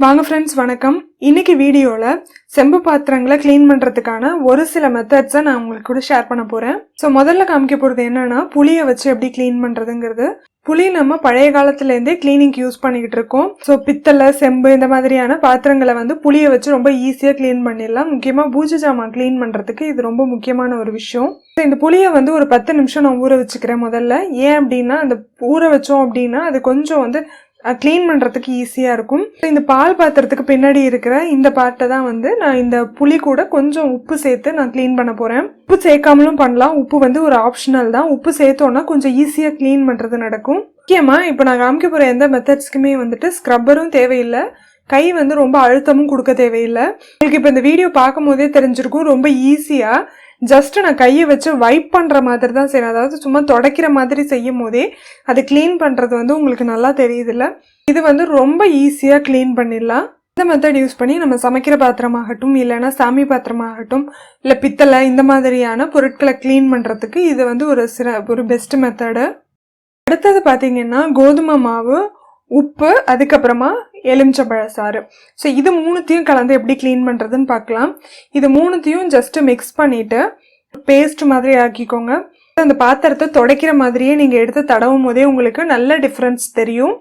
வாங்க ஃப்ரெண்ட்ஸ் வணக்கம். இன்னைக்கு வீடியோவில் செம்பு பாத்திரங்களை க்ளீன் பண்ணுறதுக்கான ஒரு சில மெத்தட்ஸை நான் உங்களுக்கு கூட ஷேர் பண்ண போகிறேன் ஸோ முதல்ல காமிக்க போகிறது என்னன்னா புளியை வச்சு எப்படி க்ளீன் பண்ணுறதுங்கிறது புளி நம்ம பழைய காலத்துலேருந்தே க்ளீனிங்க்கு யூஸ் பண்ணிக்கிட்டு இருக்கோம். ஸோ பித்தளை செம்பு இந்த மாதிரியான பாத்திரங்களை வந்து புளியை வச்சு ரொம்ப ஈஸியாக க்ளீன் பண்ணிடலாம். முக்கியமாக பூஜை ஜாமான் க்ளீன் பண்ணுறதுக்கு இது ரொம்ப முக்கியமான ஒரு விஷயம். ஸோ இந்த புளியை வந்து ஒரு பத்து நிமிஷம் நான் ஊற வச்சுக்கிறேன் முதல்ல. ஏன் அப்படின்னா அந்த ஊற வச்சோம் அப்படின்னா அது கொஞ்சம் வந்து க்ளீன் பண்ணுறதுக்கு ஈஸியாக இருக்கும். இந்த பால் பாத்திரத்துக்கு பின்னாடி இருக்கிற இந்த பார்ட்டை தான் வந்து நான் இந்த புளி கூட கொஞ்சம் உப்பு சேர்த்து நான் க்ளீன் பண்ண போகிறேன் உப்பு சேர்க்காமலும் பண்ணலாம். உப்பு வந்து ஒரு ஆப்ஷனல் தான். உப்பு சேர்த்தோன்னா கொஞ்சம் ஈஸியாக க்ளீன் பண்ணுறது நடக்கும். முக்கியமாக இப்போ நான் காமிக்க போகிற எந்த மெத்தட்ஸ்க்குமே வந்துட்டு ஸ்க்ரப்பரும் தேவையில்லை. கை வந்து ரொம்ப அழுத்தமும் கொடுக்க தேவையில்லை. உங்களுக்கு இப்போ இந்த வீடியோ பார்க்கும் போதே தெரிஞ்சிருக்கும். ரொம்ப ஈஸியாக ஜஸ்ட் நான் கையை வச்சு வைப் பண்ணுற மாதிரி தான் செய்யணும். அதாவது சும்மா துடைக்கிற மாதிரி செய்யும் போதே அது க்ளீன் பண்ணுறது வந்து உங்களுக்கு நல்லா தெரியுதுல்ல? இது வந்து ரொம்ப ஈஸியாக க்ளீன் பண்ணிடலாம். இந்த மெத்தட் யூஸ் பண்ணி நம்ம சமைக்கிற பாத்திரமாகட்டும் இல்லைன்னா சாமி பாத்திரமாகட்டும் இல்லை பித்தளை இந்த மாதிரியான பொருட்களை க்ளீன் பண்ணுறதுக்கு இது வந்து ஒரு சிற ஒரு பெஸ்ட் மெத்தடு அடுத்தது பார்த்தீங்கன்னா கோதுமை மாவு உப்பு அதுக்கப்புறமா எலுமிச்சப்பழ சாறு ஸோ இது மூணுத்தையும் கலந்து எப்படி க்ளீன் பண்ணுறதுன்னு பார்க்கலாம். இது மூணுத்தையும் ஜஸ்ட்டு மிக்ஸ் பண்ணிவிட்டு பேஸ்ட் மாதிரி ஆக்கிக்கோங்க. அந்த பாத்திரத்தை துடைக்கிற மாதிரியே நீங்கள் எடுத்து தடவும் போதே உங்களுக்கு நல்ல டிஃப்ரென்ஸ் தெரியும்.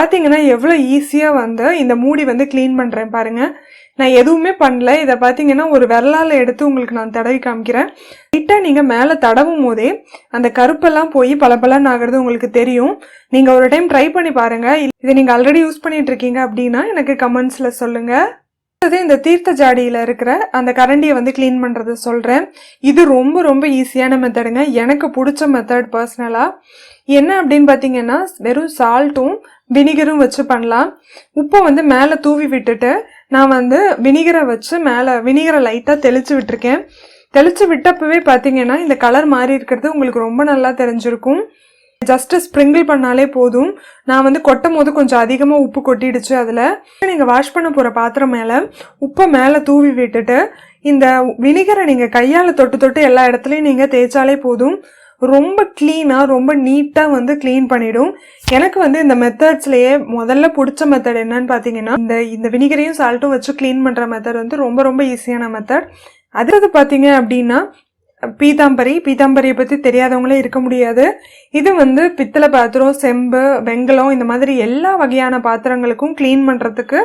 பார்த்தீங்கன்னா எவ்வளோ ஈஸியாக வந்து இந்த மூடி வந்து க்ளீன் பண்ணுறேன் பாருங்கள் நான் எதுவுமே பண்ணல. இதை பார்த்தீங்கன்னா ஒரு விரலால் எடுத்து உங்களுக்கு நான் தடவி காமிக்கிறேன். லைட்டாக நீங்கள் மேலே தடவும் போதே அந்த கருப்பெல்லாம் போய் பளபளன்னு ஆகிறது உங்களுக்கு தெரியும். நீங்கள் ஒரு டைம் ட்ரை பண்ணி பாருங்கள் இதை நீங்கள் ஆல்ரெடி யூஸ் பண்ணிட்டு இருக்கீங்க அப்படின்னா எனக்கு கமெண்ட்ஸில் சொல்லுங்கள் அடுத்தது இந்த தீர்த்த ஜாடியில் இருக்கிற அந்த கரண்டியை வந்து க்ளீன் பண்ணுறது சொல்கிறேன் இது ரொம்ப ரொம்ப ஈஸியான மெத்தடுங்க எனக்கு பிடிச்ச மெத்தட் பர்சனலாக என்ன அப்படின்னு பார்த்தீங்கன்னா வெறும் சால்ட்டும் வினிகரும் வச்சு பண்ணலாம். உப்பை வந்து மேலே தூவி விட்டுட்டு நான் வந்து வினிகரை வச்சு மேலே வினிகரை லைட்டாக தெளித்து விட்டுருக்கேன். தெளித்து விட்டப்பவே பார்த்தீங்கன்னா இந்த கலர் மாறி இருக்கிறது உங்களுக்கு ரொம்ப நல்லா தெரிஞ்சிருக்கும். ஜஸ்ட்டு ஸ்ப்ரிங்கிள் பண்ணாலே போதும். நான் வந்து கொட்டும் போது கொஞ்சம் அதிகமாக உப்பு கொட்டிடுச்சு அதில். நீங்கள் வாஷ் பண்ண போகிற பாத்திரம் மேலே உப்பை மேலே தூவி விட்டுட்டு இந்த வினிகரை நீங்கள் கையால் தொட்டு தொட்டு எல்லா இடத்துலையும் நீங்கள் தேய்ச்சாலே போதும். ரொம்ப க்ளீனாக ரொம்ப நீட்டாக வந்து க்ளீன் பண்ணிடும். எனக்கு வந்து இந்த மெத்தட்ஸ்லேயே முதல்ல பிடிச்ச மெத்தட் என்னன்னு பார்த்தீங்கன்னா இந்த இந்த வினிகரையும் சால்ட்டும் வச்சு க்ளீன் பண்ணுற மெத்தட் வந்து ரொம்ப ரொம்ப ஈஸியான மெத்தட் அடுத்தது பார்த்தீங்க அப்படின்னா பீதாம்பரி. பீதாம்பரியை பற்றி தெரியாதவங்களே இருக்க முடியாது. இது வந்து பித்தளை பாத்திரம் செம்பு வெங்கலம் இந்த மாதிரி எல்லா வகையான பாத்திரங்களுக்கும் க்ளீன் பண்ணுறதுக்கு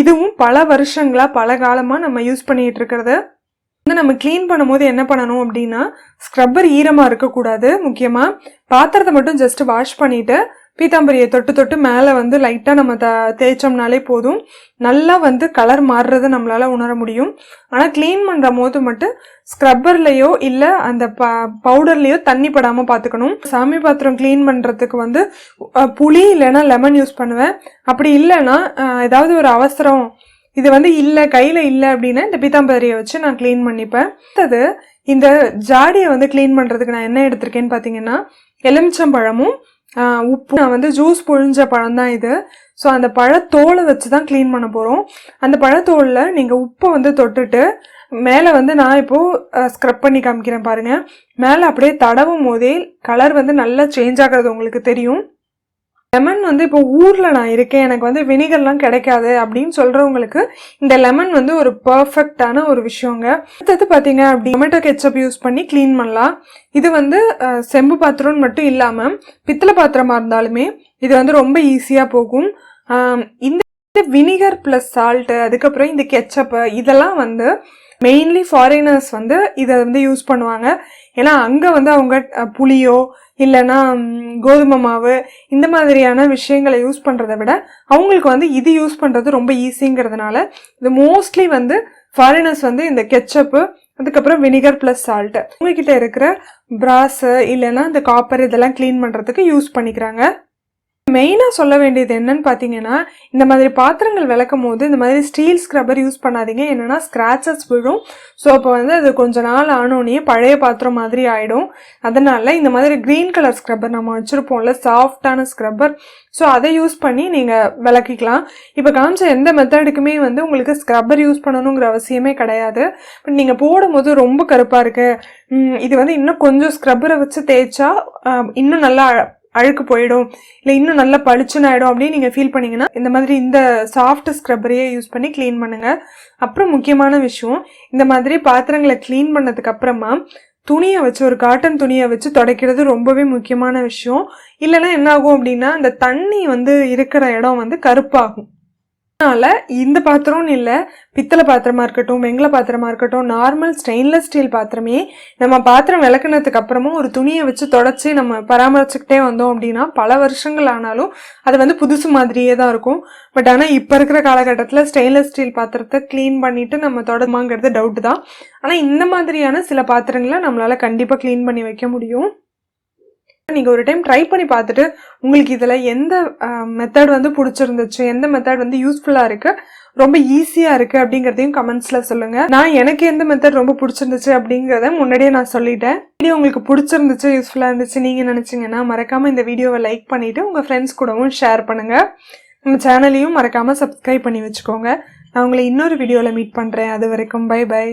இதுவும் பல வருஷங்களாக பல காலமாக நம்ம யூஸ் பண்ணிகிட்டு இருக்கிறது. வந்து நம்ம க்ளீன் பண்ணும்போது என்ன பண்ணணும் அப்படின்னா ஸ்க்ரப்பர் ஈரமாக இருக்கக்கூடாது. முக்கியமாக பாத்திரத்தை மட்டும் ஜஸ்ட் வாஷ் பண்ணிவிட்டு பீத்தாம்பரியை தொட்டு தொட்டு மேலே வந்து லைட்டாக நம்ம த தேய்ச்சோம்னாலே போதும். நல்லா வந்து கலர் மாறுறதை நம்மளால் உணர முடியும். ஆனால் க்ளீன் பண்ணுற போது மட்டும் ஸ்க்ரப்பர்லேயோ இல்லை அந்த ப பவுடர்லேயோ தண்ணி படாமல் பார்த்துக்கணும் சாமி பாத்திரம் க்ளீன் பண்ணுறதுக்கு வந்து புளி இல்லைன்னா லெமன் யூஸ் பண்ணுவேன். அப்படி இல்லைன்னா ஏதாவது ஒரு அவசரம் இது வந்து இல்லை கையில் இல்லை அப்படின்னா இந்த பீத்தாம்பரியை வச்சு நான் க்ளீன் பண்ணிப்பேன். அடுத்தது இந்த ஜாடியை வந்து க்ளீன் பண்ணுறதுக்கு நான் என்ன எடுத்திருக்கேன்னு பார்த்தீங்கன்னா எலுமிச்சம்பழமும் பழமும் உப்பு நான் வந்து ஜூஸ் பொழிஞ்ச பழம் தான் இது. ஸோ அந்த பழத்தோலை வச்சு தான் க்ளீன் பண்ண போகிறோம் அந்த பழத்தோலில் நீங்கள் உப்பை வந்து தொட்டுட்டு மேலே வந்து நான் இப்போது ஸ்க்ரப் பண்ணி காமிக்கிறேன் பாருங்கள் மேலே அப்படியே தடவும் போதே கலர் வந்து நல்லா சேஞ்ச் ஆகிறது உங்களுக்கு தெரியும். லெமன் வந்து இப்போ ஊரில் நான் இருக்கேன் எனக்கு வந்து வினிகர்லாம் கிடைக்காது அப்படின்னு சொல்கிறவங்களுக்கு இந்த லெமன் வந்து ஒரு பர்ஃபெக்டான ஒரு விஷயங்க. அடுத்தது பார்த்தீங்க அப்படி டொமேட்டோ கெச்சப் யூஸ் பண்ணி க்ளீன் பண்ணலாம். இது வந்து செம்பு பாத்திரம்னு மட்டும் இல்லாமல் பித்தளை பாத்திரமாக இருந்தாலுமே இது வந்து ரொம்ப ஈஸியாக போகும். இந்த இந்த வினிகர் ப்ளஸ் சால்ட்டு அதுக்கப்புறம் இந்த கெச்சப்பு இதெல்லாம் வந்து மெயின்லி ஃபாரினர்ஸ் வந்து இதை வந்து யூஸ் பண்ணுவாங்க. ஏன்னா அங்கே வந்து அவங்க புளியோ இல்லைன்னா கோதுமை மாவு இந்த மாதிரியான விஷயங்களை யூஸ் பண்ணுறதை விட அவங்களுக்கு வந்து இது யூஸ் பண்ணுறது ரொம்ப ஈஸிங்கிறதுனால இது மோஸ்ட்லி வந்து ஃபாரினர்ஸ் வந்து இந்த கெச்சப்பு அதுக்கப்புறம் வினிகர் ப்ளஸ் சால்ட்டு உங்ககிட்ட இருக்கிற பிராஸு இல்லைன்னா இந்த காப்பர் இதெல்லாம் க்ளீன் பண்ணுறதுக்கு யூஸ் பண்ணிக்கிறாங்க. மெயினாக சொல்ல வேண்டியது என்னன்னு பார்த்தீங்கன்னா இந்த மாதிரி பாத்திரங்கள் விளக்கும் போது இந்த மாதிரி ஸ்டீல் ஸ்க்ரப்பர் யூஸ் பண்ணாதீங்க. என்னன்னா ஸ்க்ராச்சஸ் விழும். ஸோ அப்போ வந்து அது கொஞ்ச நாள் ஆனோடனே பழைய பாத்திரம் மாதிரி ஆகிடும் அதனால இந்த மாதிரி க்ரீன் கலர் ஸ்க்ரப்பர் நம்ம வச்சுருப்போம்ல சாஃப்டான ஸ்க்ரப்பர் ஸோ அதை யூஸ் பண்ணி நீங்கள் விளக்கிக்கலாம். இப்போ காமிச்ச எந்த மெத்தடுக்குமே வந்து உங்களுக்கு ஸ்க்ரப்பர் யூஸ் பண்ணணுங்கிற அவசியமே கிடையாது. பட் நீங்கள் போடும்போது ரொம்ப கருப்பாக இருக்குது இது வந்து இன்னும் கொஞ்சம் ஸ்க்ரப்பரை வச்சு தேய்ச்சா இன்னும் நல்லா அழுக்கு போயிடும் இல்லை இன்னும் நல்லா பளிச்சுன்னு ஆகிடும் அப்படின்னு நீங்கள் ஃபீல் பண்ணிங்கன்னா இந்த மாதிரி இந்த சாஃப்ட் ஸ்க்ரப்பரையே யூஸ் பண்ணி க்ளீன் பண்ணுங்கள் அப்புறம் முக்கியமான விஷயம் இந்த மாதிரி பாத்திரங்களை க்ளீன் பண்ணதுக்கு அப்புறமா துணியை வச்சு ஒரு காட்டன் துணியை வச்சு துடைக்கிறது ரொம்பவே முக்கியமான விஷயம். இல்லைன்னா என்ன ஆகும் அப்படின்னா அந்த தண்ணி வந்து இருக்கிற இடம் வந்து கருப்பாகும். அதனால இந்த பாத்திரம்னு இல்லை பித்தளை பாத்திரமா இருக்கட்டும் வெங்கல பாத்திரமா இருக்கட்டும் நார்மல் ஸ்டெயின்லெஸ் ஸ்டீல் பாத்திரமே நம்ம பாத்திரம் விளக்குனதுக்கு அப்புறமும் ஒரு துணியை வச்சு தொடச்சி நம்ம பராமரிச்சுக்கிட்டே வந்தோம் அப்படின்னா பல வருஷங்கள் ஆனாலும் அது வந்து புதுசு மாதிரியே தான் இருக்கும். பட் ஆனால் இப்போ இருக்கிற காலகட்டத்தில் ஸ்டெயின்லெஸ் ஸ்டீல் பாத்திரத்தை க்ளீன் பண்ணிட்டு நம்ம தொடருமாங்கிறது டவுட் தான். ஆனால் இந்த மாதிரியான சில பாத்திரங்களை நம்மளால் கண்டிப்பாக க்ளீன் பண்ணி வைக்க முடியும். நீங்கள் ஒரு டைம் ட்ரை பண்ணி பார்த்துட்டு உங்களுக்கு இதில் எந்த மெத்தட் வந்து பிடிச்சிருந்துச்சு எந்த மெத்தட் வந்து யூஸ்ஃபுல்லாக இருக்குது ரொம்ப ஈஸியாக இருக்குது அப்படிங்கிறதையும் கமெண்ட்ஸில் சொல்லுங்கள் நான் எனக்கு எந்த மெத்தட் ரொம்ப பிடிச்சிருந்துச்சு அப்படிங்கிறத முன்னாடியே நான் சொல்லிட்டேன். வீடியோ உங்களுக்கு பிடிச்சிருந்துச்சு யூஸ்ஃபுல்லாக இருந்துச்சு நீங்கள் நினச்சிங்கன்னா மறக்காமல் இந்த வீடியோவை லைக் பண்ணிவிட்டு உங்கள் ஃப்ரெண்ட்ஸ் கூடவும் ஷேர் பண்ணுங்கள் நம்ம சேனலையும் மறக்காமல் சப்ஸ்கிரைப் பண்ணி வச்சுக்கோங்க. நான் உங்களை இன்னொரு வீடியோவில் மீட் பண்ணுறேன் அது வரைக்கும் பை பை